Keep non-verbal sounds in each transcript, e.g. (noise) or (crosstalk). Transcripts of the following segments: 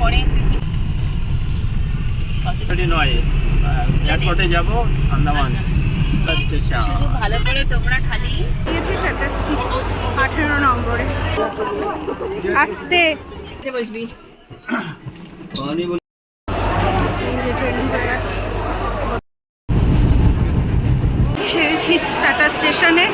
পরে নয়। এয়ারপোর্টে যাব আন্দামান স্টেশন ভালো করে তোমরা খালি দিয়েছি টাটা আঠেরো নম্বরে। আসতে। বসবি। এই যে ট্রেনিং জায়গা সেরেছি টাটা স্টেশনে।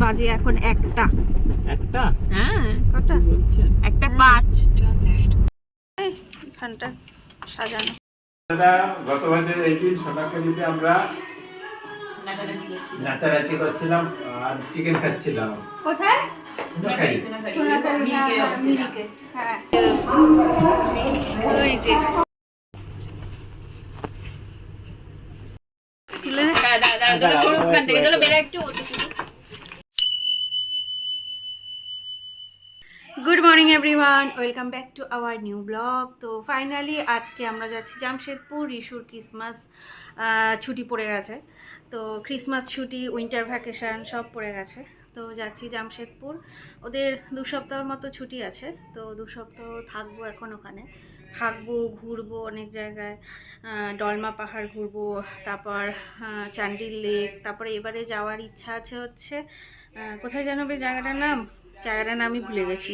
বাজে এখন একটা। একটা? হ্যাঁ। কটা? পাঁচ এখানটা সাজানো। দাদা গত বছর এই দিন সোনাখালিতে আমরা নাচানাচি করছি নাচানাচি করছিলাম আর চিকেন খাচ্ছিলাম। কোথায়? হ্যাঁ ওই যে। তুলে দে। দাঁড়া দাঁড়া দাঁড়া সরু ওখান থেকে। দাঁড়া বেরা একটু ওটা শুধু। Good morning everyone welcome back to our new blog তো ফাইনালি আজকে আমরা যাচ্ছি জামশেদপুর রিশুর ক্রিসমাস ছুটি পড়ে গেছে। তো ক্রিসমাস ছুটি উইন্টার ভ্যাকেশন সব পড়ে গেছে। তো যাচ্ছি জামশেদপুর। ওদের দু সপ্তাহের মতো ছুটি আছে। তো দু সপ্তাহ থাকব এখন ওখানে। থাকব, ঘুরবো অনেক জায়গায়। ডলমা পাহাড় ঘুরবো, তারপর চান্ডিল লেক, তারপরে এবারে যাওয়ার ইচ্ছা আছে হচ্ছে কোথায় জানাবে জায়গাটার নাম? জায়গাটার নামই ভুলে গেছি।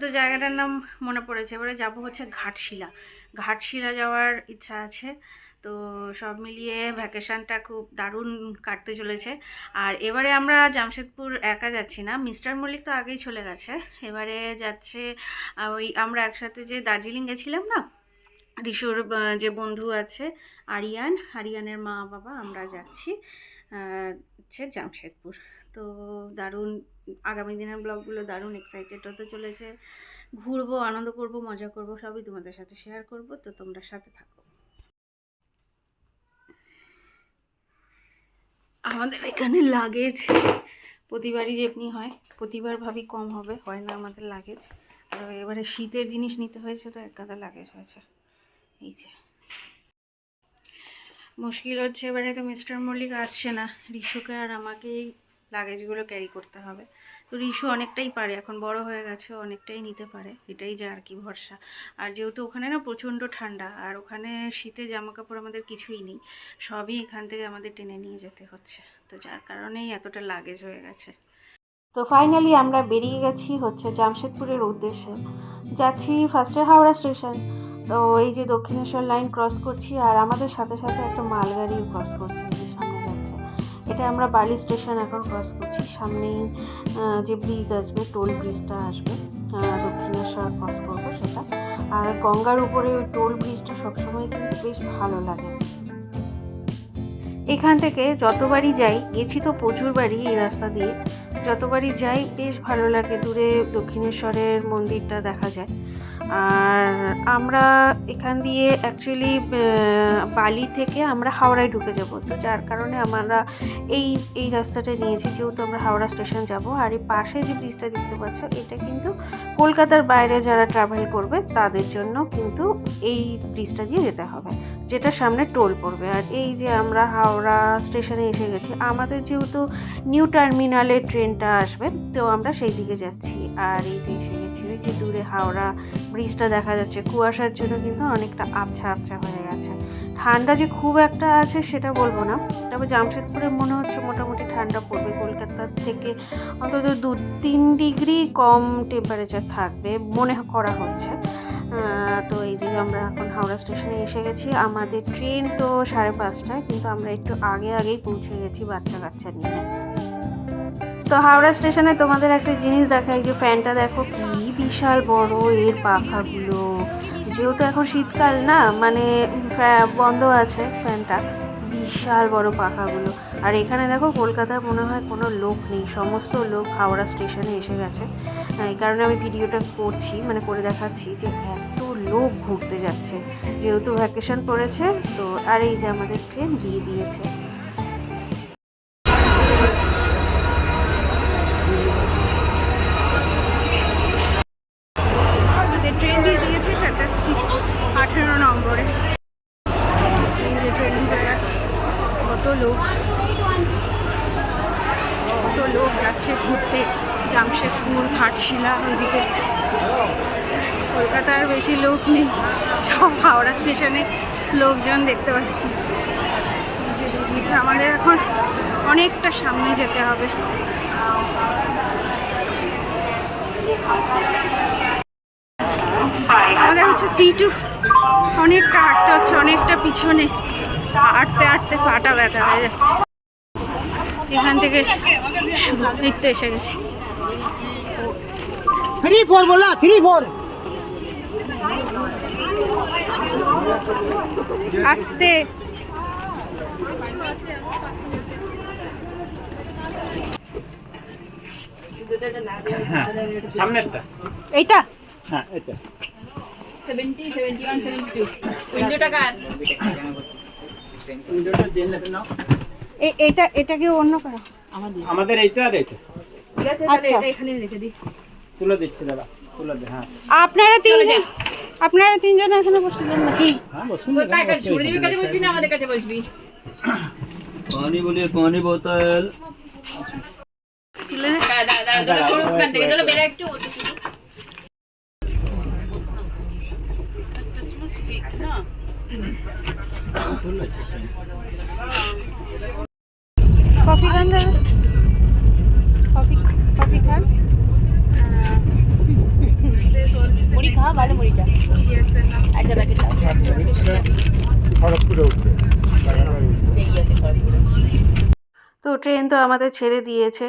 তো জায়গাটার নাম মনে পড়েছে। এবারে যাব হচ্ছে ঘাটশিলা। ঘাটশিলা যাওয়ার ইচ্ছা আছে। তো সব মিলিয়ে ভ্যাকেশনটা খুব দারুণ কাটতে চলেছে। আর এবারে আমরা জামশেদপুর একা যাচ্ছি না। মিস্টার মল্লিক তো আগেই চলে গেছে। এবারে যাচ্ছে ওই আমরা একসাথে যে দার্জিলিং গেছিলাম না? আহ, যে বন্ধু আছে আরিয়ান। আরিয়ানের মা বাবা আমরা যাচ্ছি হচ্ছে জামশেদপুর। তো দারুণ, আগামী দিনের ব্লগগুলো দারুণ এক্সাইটেড হতে চলেছে। ঘুরবো, আনন্দ করব, মজা করব, সবই তোমাদের সাথে শেয়ার করব, তো তোমরা সাথে থাকো। আমাদের এখানে লাগেজ প্রতিবারই যেমনি হয়, প্রতিবার ভাবি কম হবে, হয় না আমাদের লাগেজ এবারে শীতের জিনিস নিতে হয়েছে তো এক গাদা লাগেজ হয়েছে। এই যে। মুশকিল হচ্ছে এবারে তো মিস্টার মল্লিক আসছে না রিশুকে আর আমাকেই লাগেজগুলো ক্যারি করতে হবে। তো রিশু অনেকটাই পারে, এখন বড় হয়ে গেছে অনেকটাই নিতে পারে। এটাই যা আর কি ভরসা। আর যেহেতু ওখানে না প্রচণ্ড ঠান্ডা, আর ওখানে শীতে জামা কাপড় আমাদের কিছুই নেই, সবই এখান থেকে আমাদের টেনে নিয়ে যেতে হচ্ছে। তো যার কারণেই এতটা লাগেজ হয়ে গেছে। তো ফাইনালি আমরা বেরিয়ে গেছি হচ্ছে জামশেদপুরের উদ্দেশ্যে। যাচ্ছি ফার্স্টে হাওড়া স্টেশন তো এই যে দক্ষিণেশ্বর লাইন ক্রস করছি, আর আমাদের সাথে সাথে একটা মালগাড়িও ক্রস করছে সামনে এটা আমরা বালি স্টেশন এখন ক্রস করছি। সামনেই যে ব্রিজ আসবে টোল ব্রিজটা আসবে দক্ষিণেশ্বর ক্রস করব সেটা। আর গঙ্গার উপরে ওই টোল ব্রিজটা সবসময় কিন্তু বেশ ভালো লাগে। এখান থেকে যতবারই যাই, গেছি তো প্রচুর বাড়ি এই রাস্তা দিয়ে, যতবারই যাই, বেশ ভালো লাগে। দূরে দক্ষিণেশ্বরের মন্দিরটা দেখা যায়। আর আমরা এখান দিয়ে অ্যাকচুয়ালি বালি থেকে আমরা হাওড়ায় ঢুকে যাব। তো যার কারণে আমরা এই এই রাস্তাটা নিয়েছি, যেহেতু আমরা হাওড়া স্টেশন যাব। আর এই পাশে যে ব্রিজটা দেখতে পাচ্ছ, এটা কিন্তু কলকাতার বাইরে যারা ট্রাভেল করবে, তাদের জন্য কিন্তু এই ব্রিজটা দিয়ে যেতে হবে। যেটা সামনে টোল পড়বে। আর এই যে আমরা হাওড়া স্টেশনে এসে গেছি, আমাদের যেহেতু নিউ টার্মিনালে ট্রেনটা আসবে, তো আমরা সেই দিকে যাচ্ছি। আর এই যে এসে গেছি, ওই যে দূরে হাওড়া ব্রিজটা দেখা যাচ্ছে। কুয়াশার জন্য কিন্তু অনেকটা আবছা আবছা হয়ে গেছে। ঠান্ডা যে খুব একটা আছে সেটা বলব না, তবে জামশেদপুরে মনে হচ্ছে মোটামুটি ঠান্ডা পড়বে। কলকাতার থেকে অন্তত দু তিন ডিগ্রি কম টেম্পারেচার থাকবে মনে করা হচ্ছে। যে আমরা এখন হাওড়া স্টেশনে এসে গেছি। আমাদের ট্রেন তো সাড়ে পাঁচটায়, কিন্তু আমরা একটু আগে আগেই পৌঁছে গেছি বাচ্চা কাচ্চা নিয়ে। তো হাওড়া স্টেশনে তোমাদের একটা জিনিস দেখাই, যে ফ্যানটা দেখো কি বিশাল বড় এর পাখাগুলো। যেহেতু এখন শীতকাল না মানে বন্ধ আছে ফ্যানটা, বিশাল বড় পাখাগুলো। আর এখানে দেখো কলকাতায় মনে হয় কোনো লোক নেই, সমস্ত লোক হাওড়া স্টেশনে এসে গেছে। এই কারণে আমি ভিডিওটা করছি মানে করে দেখাচ্ছি যে এত লোক ঘুরতে যাচ্ছে। যেহেতু ভ্যাকেশন পড়েছে তো আর এই যে আমাদের ট্রেন দিয়ে দিয়েছে। সব হাওড়া স্টেশনে লোকজন দেখতে পাচ্ছি। আমাদের এখন অনেকটা সামনে যেতে হবে। আমাদের হচ্ছে সিটু অনেকটা হাঁটতে হচ্ছে, অনেকটা পিছনে। হাঁটতে হাঁটতে পাটা ব্যথা হয়ে যাচ্ছে। এখান থেকে এসে গেছি। থ্রি ফোর বললা থ্রি ফোর আসতে। এইটা? হ্যাঁ এটা seventy seventy one seventy two উইন্ডোটা কার? উইন্ডোটা জেনে নাও এ- এটা এটাকে অন্য করো? আমাদের। এইটা আর এইটা। ঠিক আছে তাহলে আচ্ছা। এটা এখানে রেখে দিই। তুলে দিচ্ছি দাদা তুলে দে হ্যাঁ। আপনারা তিনজন আপনারা তিনজন এখানে বসে যান নাকি? পানি বলিয়ে পানি বোতল। কফি খান কফি কফি খান? মুড়ি ভালো মুড়িটা। একটা প্যাকেট খড়গপুরে তো ট্রেন তো আমাদের ছেড়ে দিয়েছে।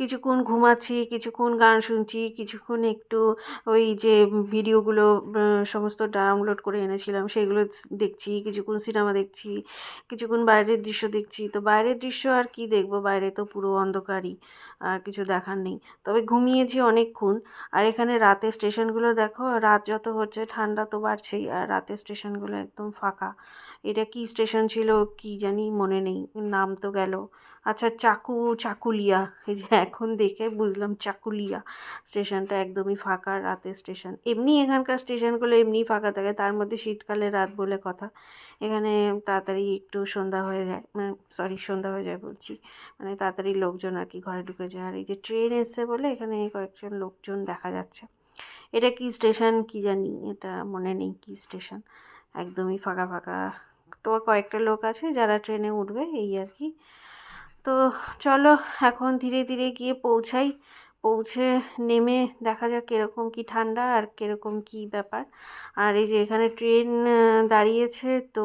কিছুক্ষণ ঘুমাচ্ছি, কিছুক্ষণ গান শুনছি, কিছুক্ষণ একটু ওই যে ভিডিওগুলো সমস্ত ডাউনলোড করে এনেছিলাম, সেগুলো দেখছি, কিছুক্ষণ সিনেমা দেখছি, কিছুক্ষণ বাইরের দৃশ্য দেখছি। তো বাইরের দৃশ্য আর কি দেখব? বাইরে তো পুরো অন্ধকারই। আর কিছু দেখার নেই। তবে ঘুমিয়েছি অনেকক্ষণ। আর এখানে রাতে স্টেশনগুলো দেখো, রাত যত হচ্ছে ঠান্ডা তো বাড়ছেই, আর রাতে স্টেশনগুলো একদম ফাঁকা। এটা কি স্টেশন ছিল কি জানি মনে নেই, নাম তো গেল। আচ্ছা চাকু, চাকুলিয়া, এই যে এখন দেখে বুঝলাম চাকুলিয়া। স্টেশনটা একদমই ফাঁকা রাতের স্টেশন এমনি এখানকার স্টেশনগুলো এমনি ফাঁকা থাকে, তার মধ্যে শীতকালে রাত বলে কথা। এখানে তাড়াতাড়ি একটু সন্ধ্যা হয়ে যায় মানে সরি সন্ধ্যা হয়ে যায় বলছি। মানে তাড়াতাড়ি লোকজন আর কি ঘরে ঢুকে যায়। আর এই যে ট্রেন এসছে বলে এখানে কয়েকজন লোকজন দেখা যাচ্ছে। এটা কি স্টেশন কি জানি, এটা মনে নেই কি স্টেশন একদমই ফাঁকা ফাঁকা তো কয়েকটা লোক আছে যারা ট্রেনে উঠবে, এই আর কি। তো চলো এখন ধীরে ধীরে গিয়ে পৌঁছাই। পৌঁছে নেমে দেখা যাক কীরকম কী ঠান্ডা আর কীরকম কী ব্যাপার। আর এই যে এখানে ট্রেন দাঁড়িয়েছে, তো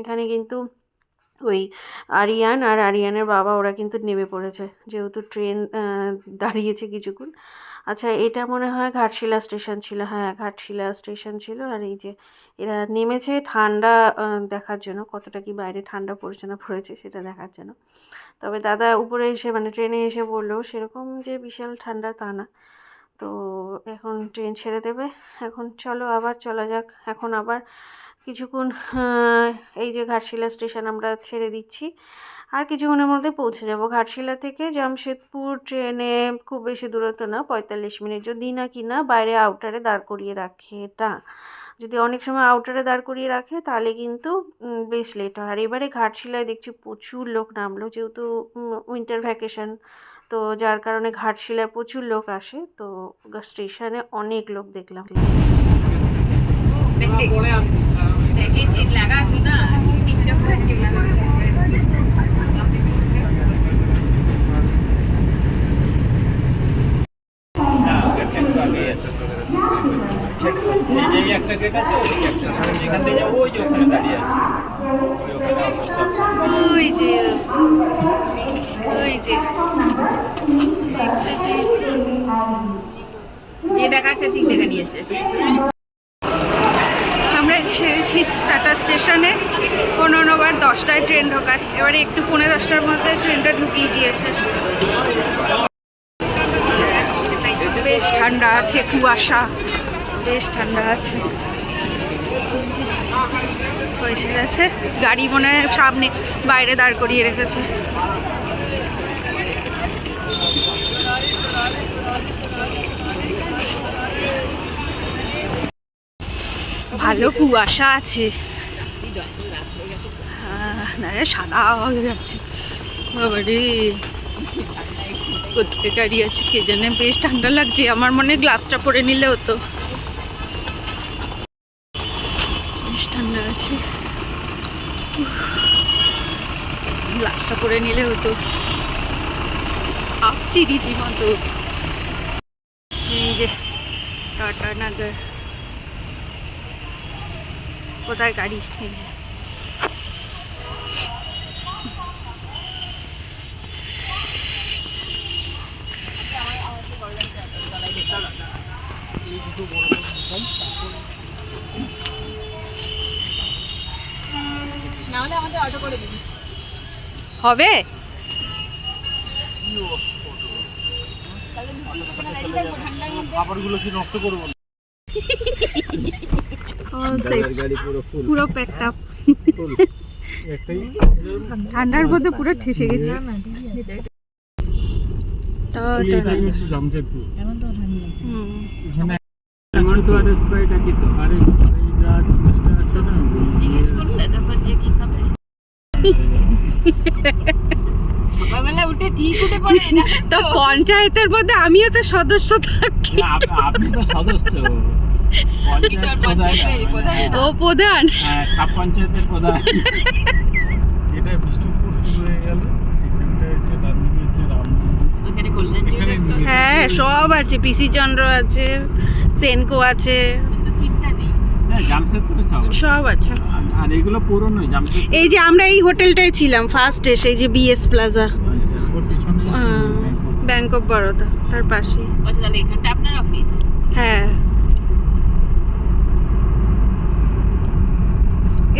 এখানে কিন্তু ওই আরিয়ান আর আরিয়ানের বাবা, ওরা কিন্তু নেমে পড়েছে। যেহেতু ট্রেন দাঁড়িয়েছে কিছুক্ষণ। আচ্ছা এটা মনে হয় ঘাটশিলা স্টেশন ছিল। হ্যাঁ ঘাটশিলা স্টেশন ছিল আর এই যে এরা নেমেছে ঠান্ডা দেখার জন্য, কতটা কি বাইরে ঠান্ডা পড়েছে না পড়েছে সেটা দেখার জন্য। তবে দাদা উপরে এসে মানে ট্রেনে এসে বলল, সেরকম যে বিশাল ঠান্ডা তা না। তো এখন ট্রেন ছেড়ে দেবে। এখন চলো আবার, চলা যাক। এখন আবার কিছুক্ষণ এই যে ঘাটশিলা স্টেশন আমরা ছেড়ে দিচ্ছি। আর কিছুক্ষণের মধ্যে পৌঁছে যাব। ঘাটশিলা থেকে জামশেদপুর ট্রেনে খুব বেশি দূরত্ব না, পঁয়তাল্লিশ মিনিট। যদি না কি না, বাইরে আউটারে দাঁড় করিয়ে রাখে এটা। যদি অনেক সময় আউটারে দাঁড় করিয়ে রাখে, তাহলে কিন্তু বেশ লেট হয়। আর এবারে ঘাটশিলায় দেখছি প্রচুর লোক নামলো। যেহেতু উইন্টার ভ্যাকেশন তো যার কারণে ঘাটশিলায় প্রচুর লোক আসে, তো স্টেশনে অনেক লোক দেখলাম। দেখে দেখে একটু গেট আছে ওদিকে একটা যেখান থেকে ওই যে। ওই ওই যে যে যে দেখাচ্ছে ঠিক দেখে নিয়েছে। গেছি টাটা স্টেশনে। পনেরোবার দশটায় ট্রেন ঢোকায়। এবারে একটু পৌনে দশটার মধ্যে ট্রেনটা ঢুকিয়ে দিয়েছে। বেশ ঠান্ডা আছে, কুয়াশা। বেশ ঠান্ডা আছে। এসে গেছে। গাড়ি মনে সামনে বাইরে দাঁড় করিয়ে রেখেছে। ভালো কুয়াশা আছে। না, সাদা হয়ে যাচ্ছে। বাবা রে কোথায় গাড়ি আছে কে জানে? বেশ ঠান্ডা লাগছে। আমার মনে গ্লাভসটা পরে নিলে হতো। বেশ ঠান্ডা আছে। গ্লাভসটা পরে নিলে হতো। আপছি রীতিমতো। টাটা নাগার কোথায় গাড়ি? এই যে। হবে? গাড়ি পুরো ফুল পুরো প্যাকড আপ ঠান্ডার মধ্যে পুরো ঠেসে গেছি। সকালবেলা উঠে ঠিক উঠে পড়ে না। তো পঞ্চায়েতের মধ্যে আমিও তো সদস্য থাকি। আপনি তো সদস্য। ও প্রধান। হ্যাঁ পঞ্চায়েতের প্রধান। এটা বিষ্ণুপুর শুরু হয়ে গেল। হ্যাঁ সব আছে। পিসি চন্দ্র আছে সেনকো আছে। তো চিন্তা নেই। হ্যাঁ জামশেদপুরে সব আছে। আর- আর এগুলো পুরনোই এই যে আমরা এই হোটেলটায় ছিলাম ফার্স্ট এসে এই যে BS plaza. Bank of Baroda তার পাশে আচ্ছা তাহলে এখানটা আপনার অফিস হ্যাঁ।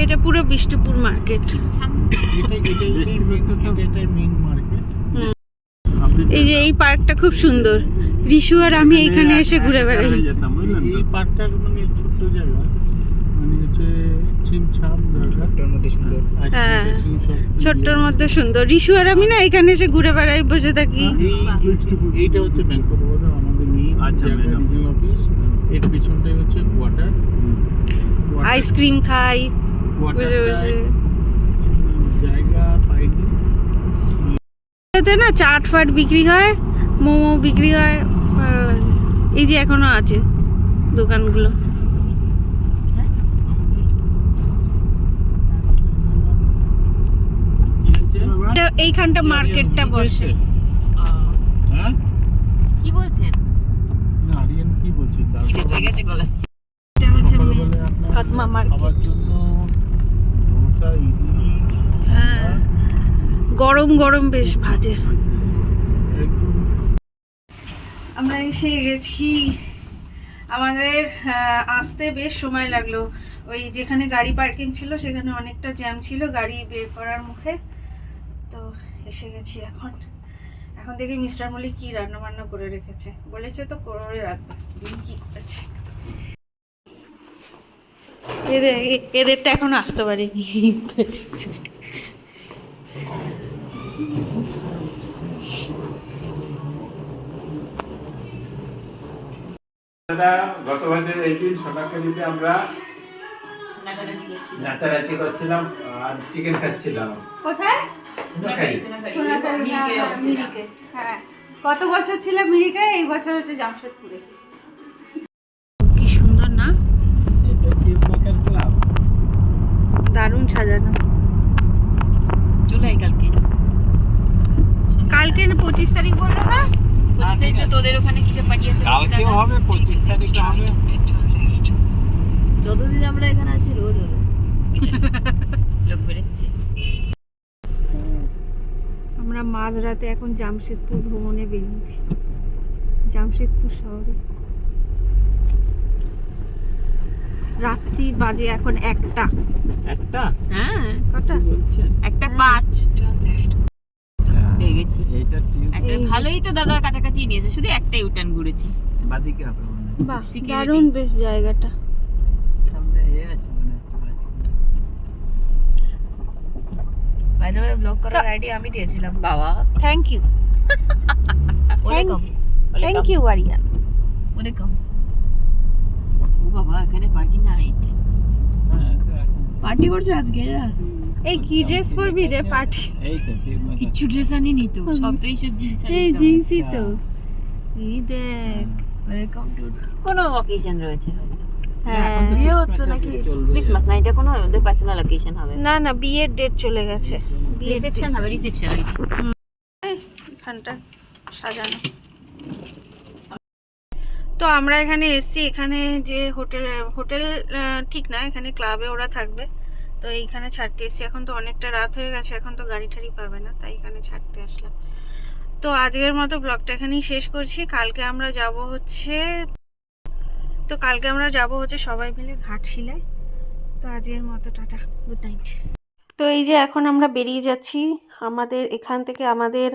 এটা পুরো বিষ্ণুপুর মার্কেট ছাম এটাই মেইন মার্কেট হুম। এই যে এই পার্কটা খুব সুন্দর। রিশু আর আমি এইখানে এসে ঘুরে বেড়াই। যেতাম এই পার্কটা মানে ছোট্ট জায়গা। মানে ছোট্টর মধ্যে সুন্দর। আর হ্যাঁ, ছোট্টর মধ্যে সুন্দর। রিশু আর আমি না এখানে এসে ঘুরে বেড়াই বসে থাকি। এইটা হচ্ছে ব্যাংক অফ বরোদা আমাদের মেইন আচ্ছা, অফিস এর পিছনটাই হচ্ছে কোয়ার্টার আইসক্রিম খাই। এতে না চাট ফাট বিক্রি হয় মোমো বিক্রি হয় এই যে এখনও আছে দোকানগুলো। এইখানটা মার্কেটটা বসে হ্যাঁ? কি বলছেন? কি বলছে? খিদে পেয়ে গেছে গলা এটা হচ্ছে সকালবেলা কাতমা মার্কেট। হ্যাঁ। গরম গরম বেশ ভাজে আমরা এসে গেছি। আমাদের আসতে বেশ সময় লাগল। ওই যেখানে গাড়ি পার্কিং ছিল, সেখানে অনেকটা জ্যাম ছিল, গাড়ি বের করার মুখে। তো এসে গেছি এখন। এখন দেখি মিস্টার মল্লিক কি রান্না বান্না করে রেখেছে। বলেছে তো করে রাখবে। দিন কি করেছে। এদের এদেরটা এখন আসতে পারিনি। দাদা গত বছর এই দিন সোনাখালিতে আমরা নাচানাচি করছিলাম আর চিকেন খাচ্ছিলাম। কোথায়? সোনাখালি। হ্যাঁ, হ্যাঁ, হ্যাঁ। কত বছর ছিল মিরিকে এই বছর হচ্ছে জামশেদপুরে কি সুন্দর না এটা কি মেকার ক্লাব দারুণ সাজানো। কালকে। কালকে পঁচিশ তারিখ বলল না? পঁচিশ তারিখে তোদের ওখানে কিসে পাঠিয়েছে কালকেও হবে পঁচিশ তারিখে হবে। যতদিন আমরা এখানে আছি রোজ হবে। লোক বেরোচ্ছে। আমরা মাঝরাতে এখন জামশেদপুর ভ্রমণে বেরিয়েছি। জামশেদপুর শহরে। রাত্রির বাজে এখন একটা। একটা? হ্যাঁ। কটা? একটা পাঁচ। পেয়ে গেছি একটা ভালোই তো দাদার কাছাকাছি নিয়েছে শুধু একটাই উঠান ঘুরেছি। বাদিকে হবে বাহ দারুণ বেশ জায়গাটা। সামনে এ আছে মনে হচ্ছে প্লাস্টিক। বাইরে ব্লগ করার আইডিয়া আমি দিয়েছিলাম। বাবা। Thank you (laughs) welcome. Thank you Aryan welcome. ও বাবা এখানে পার্টি নাইট হ্যাঁ, পার্টি করছে আজকে? এরা এই কি ড্রেস পরবি রে পার্টি। কিচ্ছু ড্রেস আনিনি তো সব তো এইসব জিন্স এই জিন্সই তো। এই দেখ। ওয়েলকাম টু কোনো অকেশন রয়েছে? হয়তো হ্যাঁ বিয়ে হচ্ছে নাকি? ক্রিসমাস না এটা কোনো ওদের পার্সোনাল অকেশন হবে। না না বিয়ের ডেট চলে গেছে। রিসেপশন হবে রিসেপশন এখানটা সাজানো। তো আমরা এখানে এসছি, এখানে যে হোটেল হোটেল ঠিক না, এখানে ক্লাবে ওরা থাকবে। তো এইখানে ছাড়তে এসছি। এখন তো অনেকটা রাত হয়ে গেছে, এখন তো গাড়ি ঠাড়ি পাবে না, তাই এখানে ছাড়তে আসলাম। তো আজকের মতো ব্লগটা এখানেই শেষ করছি। কালকে আমরা যাব হচ্ছে, তো কালকে আমরা যাব হচ্ছে সবাই মিলে ঘাটশিলায় তো আজকের মতো, টাটা গুড নাইট তো এই যে এখন আমরা বেরিয়ে যাচ্ছি আমাদের, এখান থেকে আমাদের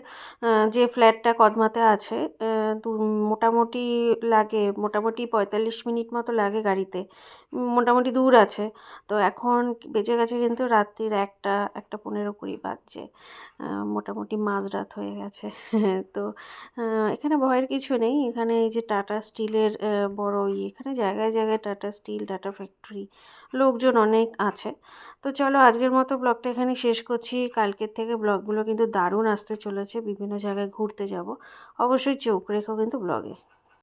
যে ফ্ল্যাটটা কদমাতে আছে মোটামুটি লাগে, মোটামুটি পঁয়তাল্লিশ মিনিট মতো লাগে গাড়িতে। মোটামুটি দূর আছে। তো এখন বেজে গেছে কিন্তু রাত্রির একটা একটা পনেরো কুড়ি বাজছে। মোটামুটি মাঝরাত হয়ে গেছে। (laughs) তো এখানে ভয়ের কিছু নেই। এখানে এই যে টাটা স্টিলের বড় ইয়ে এখানে জায়গায় জায়গায় টাটা স্টিল, টাটা ফ্যাক্টরি লোকজন অনেক আছে। তো চলো আজকের মতো ব্লগটা এখানে শেষ করছি। কালকের থেকে ব্লগগুলো কিন্তু দারুণ আসতে চলেছে। বিভিন্ন জায়গায় ঘুরতে যাব। অবশ্যই চোখ রেখো কিন্তু ব্লগে।